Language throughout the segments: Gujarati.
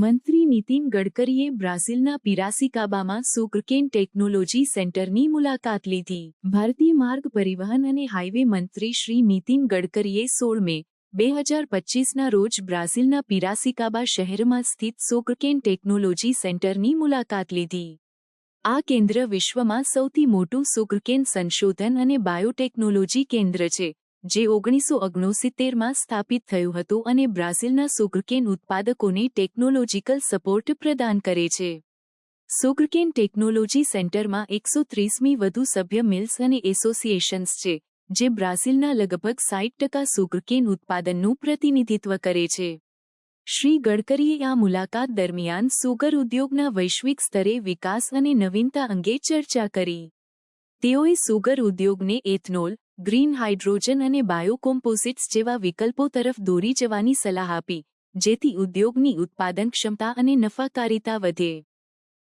મંત્રી નીતિન ગડકરીએ બ્રાઝિલના પિરાસિકાબામાં સુક્રકેન ટેકનોલોજી સેન્ટરની મુલાકાત લીધી. ભારતીય માર્ગ પરિવહન અને હાઇવે મંત્રી શ્રી નીતિન ગડકરીએ સોળ મે, બે હજાર પચીસના રોજ બ્રાઝિલના પિરાસિકાબા શહેરમાં સ્થિત સુક્રકેન ટેકનોલોજી સેન્ટરની મુલાકાત લીધી. આ કેન્દ્ર વિશ્વમાં સૌથી મોટું સુક્રકેન સંશોધન અને બાયોટેકનોલોજી કેન્દ્ર છે. જે ઓગણીસો ઓગણસિત્તેરમાં સ્થાપિત થયું હતું અને બ્રાઝિલના સુગ્રકેન ઉત્પાદકોને ટેકનોલોજીકલ સપોર્ટ પ્રદાન કરે છે. સુગ્રકેન ટેકનોલોજી સેન્ટરમાં એકસો ત્રીસમી વધુ સભ્ય મિલ્સ અને એસોસિએશન્સ છે, જે બ્રાઝિલના લગભગ સાઠ ટકા સુગ્રકેન ઉત્પાદનનું પ્રતિનિધિત્વ કરે છે. શ્રી ગડકરીએ આ મુલાકાત દરમિયાન સુગર ઉદ્યોગના વૈશ્વિક સ્તરે વિકાસ અને નવીનતા અંગે ચર્ચા કરી. તેઓએ સુગર ઉદ્યોગને એથનોલ ગ્રીન હાઇડ્રોજન અને બાયોકોમ્પોઝિટ્સ જેવા વિકલ્પો તરફ દોરી જવાની સલાહ આપી, જેથી ઉદ્યોગની ઉત્પાદન ક્ષમતા અને નફાકારિતા વધે.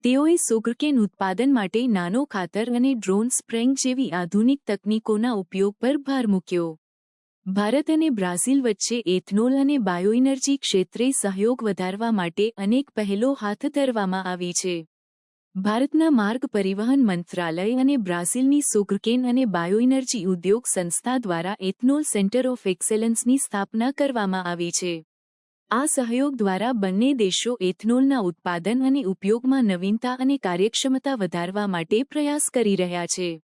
તેઓએ સુગરકેન ઉત્પાદન માટે નાનો ખાતર અને ડ્રોન સ્પ્રેંગ જેવી આધુનિક તકનીકોના ઉપયોગ પર ભાર મૂક્યો. ભારત અને બ્રાઝિલ વચ્ચે એથનોલ અને બાયોએનર્જી ક્ષેત્રે સહયોગ વધારવા માટે અનેક પહેલો હાથ ધરવામાં આવી છે. ભારતના માર્ગ પરિવહન મંત્રાલય અને બ્રાઝિલની સુક્રકેન અને બાયોએનર્જી ઉદ્યોગ સંસ્થા દ્વારા એથનોલ સેન્ટર ઓફ એક્સેલન્સની સ્થાપના કરવામાં આવી છે. આ સહયોગ દ્વારા બંને દેશો એથનોલના ઉત્પાદન અને ઉપયોગમાં નવીનતા અને કાર્યક્ષમતા વધારવા માટે પ્રયાસ કરી રહ્યા છે.